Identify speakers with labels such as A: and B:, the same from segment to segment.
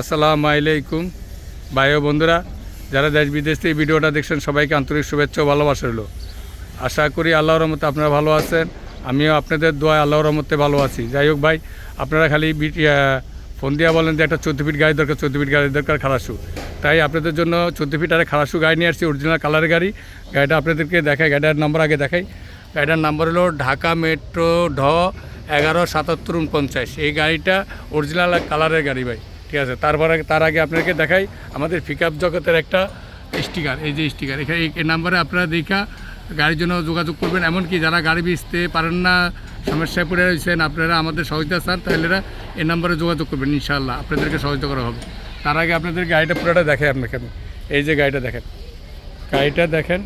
A: আসসালামু আলাইকুম। ভাই ও বন্ধুরা, যারা দেশ বিদেশ থেকে ভিডিওটা দেখছেন, সবাইকে আন্তরিক শুভেচ্ছা ও ভালোবাসা রইল। আশা করি আল্লাহর রহমতে আপনারা ভালো আছেন, আমিও আপনাদের দোয়া আল্লাহর রহমতে ভালো আছি। যাই হোক ভাই, আপনারা খালি ফোন দিয়া বলেন যে একটা চোদ্দ ফিট গাড়ি দরকার, চোদ্দ ফিট গাড়ি দরকার খারাসু তাই আপনাদের জন্য চোদ্দ ফিট আরে খারাসু গাড়ি নিয়ে আসছি অরিজিনাল কালারের গাড়ি। গাড়িটা আপনাদেরকে দেখাই, গাড়িটার নাম্বার আগে দেখাই। গাড়িটার নাম্বার হলো ঢাকা মেট্রো ঢ এগারো সাতাত্তর উনপঞ্চাশ। এই গাড়িটা অরিজিনাল কালারের গাড়ি ভাই। ঠিক আছে তারপরে তার আগে আপনাকে দেখাই আমাদের পিক জগতের একটা স্টিকার এই যে স্টিকার এখানে এই নাম্বারে আপনারা দেখা গাড়ির জন্য যোগাযোগ করবেন, এমনকি যারা গাড়ি বেচতে পারেন না, সমস্যায় পড়ে রয়েছেন, আপনারা আমাদের সহযোগিতা চান, তাহলে এই নাম্বারে যোগাযোগ করবেন, ইনশাআল্লাহ, আপনাদেরকে সহযোগিতা করা হবে। তার আগে আপনাদের গাড়িটা পুরোটা দেখে আপনাকে এই যে গাড়িটা দেখেন গাড়িটা দেখেন,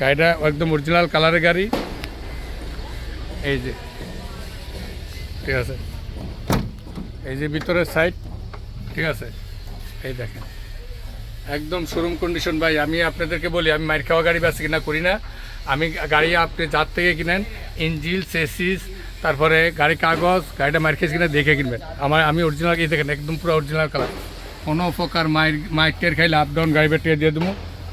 A: গাড়িটা একদম অরিজিনাল কালারের গাড়ি, এই যে, ঠিক আছে, এই যে ভিতরের সাইড ঠিক আছে? এই দেখেন। একদম শোরুম কন্ডিশন ভাই, আমি আপনাদেরকে বলি, আমি মাইর খাওয়া গাড়ি বেচা কিনা করি না। আমি গাড়ি আপনি যার থেকে কিনেন, ইঞ্জিল, সেসিস, তারপরে গাড়ি কাগজ, গাড়িটা মাইর খেয়েছে কিনা দেখে কিনবেন। আমার, আমি অরিজিনাল গাড়ি দেখেন, একদম পুরো অরিজিনাল কালার কোনো প্রকার মায়ের মায়ের টের খাইলে আপ ডাউন গাড়ি বেটিয়ে দিয়ে দেবো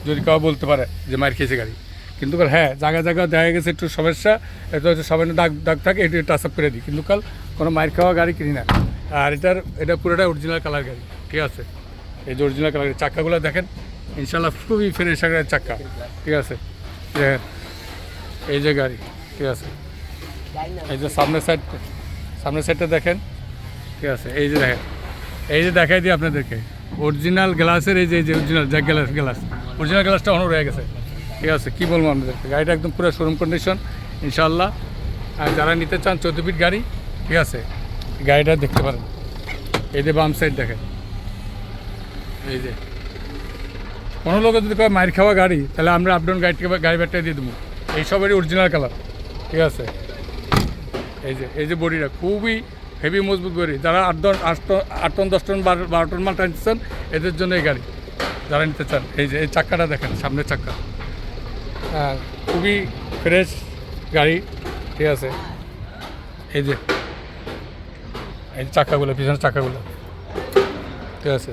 A: যদি কেউ বলতে পারে যে মায়ের খেয়েছে গাড়ি। কিন্তু কাল হ্যাঁ জায়গা জায়গা দেখা গেছে, একটু সমস্যা, এটা হচ্ছে সবাই দাগ দাগ থাকে, একটু টাচ আপ করে দিই। কিন্তু কাল কোনো মায়ের খাওয়া গাড়ি কিনি না। আর এটার, এটা পুরোটা অরিজিনাল কালার গাড়ি, ঠিক আছে? এই যে অরিজিনাল কালারের চাক্কাগুলো দেখেন ইনশাল্লাহ খুবই ফ্রেশ আকারের চাক্কা ঠিক আছে? দেখেন, এই যে গাড়ি, ঠিক আছে? এই যে সামনের সাইড সামনের সাইডটা দেখেন, ঠিক আছে? এই যে দেখেন, এই যে দেখাই দিই আপনাদেরকে অরিজিনাল গ্লাসের এই যে এই যে original jack glass glass original গ্লাসটা অনেক রয়ে গেছে, ঠিক আছে? কী বলব আপনাদেরকে? গাড়িটা একদম পুরো শোরুম কন্ডিশন ইনশাল্লাহ আর যারা নিতে চান চোদ্দ ফিট গাড়ি, ঠিক আছে? গাড়িটা দেখতে পারেন। এই যে বাম সাইড দেখেন। এই যে। কোনো লোক যদি কয় মায়ের খাওয়া গাড়ি, তাহলে আমরা আপডাউন গাড়িটাকে গাড়ি ব্যাগটা দিয়ে দেবো। এইসবেরই অরিজিনাল কালার ঠিক আছে? এই যে এই যে বডিটা, খুবই হেভি মজবুত বডি। যারা আট টন আট টন আট টন দশ টন বারো বারো টন মাল টানতে চান এদের জন্য এই গাড়ি। যারা নিতে চান, এই যে, এই চাক্কাটা দেখেন, সামনের চাক্কা খুবই ফ্রেশ গাড়ি। ঠিক আছে? এই যে। এই যে চাক্কাগুলো পিছনের চাক্কাগুলো ঠিক আছে?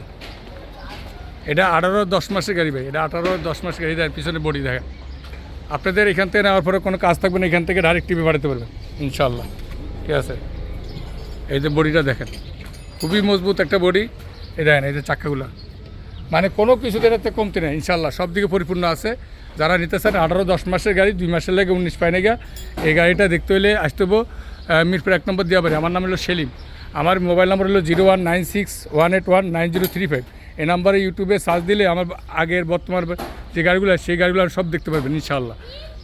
A: এটা আঠারো দশ মাসের গাড়ি ভাই, এটা আঠারো দশ মাসের গাড়ি দেয় পিছনে বডি দেখেন আপনাদের এখান থেকে নেওয়ার পরে কোনো কাজ থাকবে না, এখান থেকে ডাইরেক্ট টিভি বাড়াতে পারবেন ইনশাল্লাহ ঠিক আছে? এই যে বডিটা দেখেন, খুবই মজবুত একটা বডি। এই দেখেন, এই যে চাক্কাগুলো মানে কোনো কিছুতে এটাতে কমতি নেই ইনশাল্লাহ সব দিকে পরিপূর্ণ আছে। যারা নিতে চান আঠারো দশ মাসের গাড়ি, দুই মাসের লেগে উনিশ পায় গা এই গাড়িটা দেখতে হলে আসতে হব মিরপুর এক নম্বর দেওয়া পারি আমার নাম হলো সেলিম। আমার মোবাইল নম্বর হলো zero one nine six one eight one nine zero three five. এই নাম্বারে ইউটিউবে সার্চ দিলে আমার আগের বর্তমান যে গাড়িগুলো সেই গাড়িগুলো সব দেখতে পারবেন ইনশাল্লাহ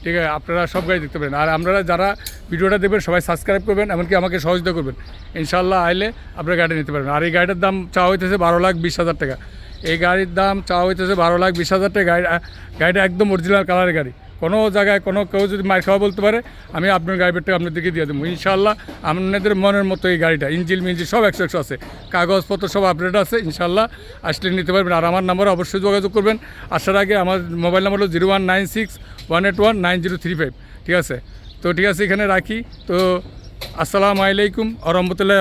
A: ঠিক আছে? আপনারা সব গাড়ি দেখতে পারেন আর আপনারা যারা ভিডিওটা দেখবেন, সবাই সাবস্ক্রাইব করবেন, এমনকি আমাকে সহযোগিতা করবেন। ইনশাল্লাহ আইলে আপনারা গাড়ি নিতে পারবেন। আর এই গাড়িটার দাম চাওয়া হইতেছে বারো লাখ বিশ হাজার টাকা। এই গাড়ির দাম চাওয়া হইতেছে বারো লাখ বিশ হাজার টাকা। গাড়ি গাড়িটা একদম অরিজিনাল কালারের গাড়ি। কোনো জায়গায় কোনো কেউ যদি মার খাওয়া বলতে পারে, আমি আপনার গাড়ির টাকা আপনাদেরকে দিয়ে দেবো। ইনশাল্লাহ আপনাদের মনের মতো এই গাড়িটা, ইঞ্জিল মিঞ্জিল সব একশো একশো আছে। কাগজপত্র সব আপডেট আছে ইনশাল্লাহ আসলে নিতে পারবেন। আর আমার নাম্বারে অবশ্যই যোগাযোগ করবেন। আসার আগে আমার মোবাইল নাম্বার হলো zero one nine six one eight one nine zero three five, ঠিক আছে? তো ঠিক আছে, এখানে রাখি। তো আসসালামু আলাইকুম আ রহমতুল্লাহ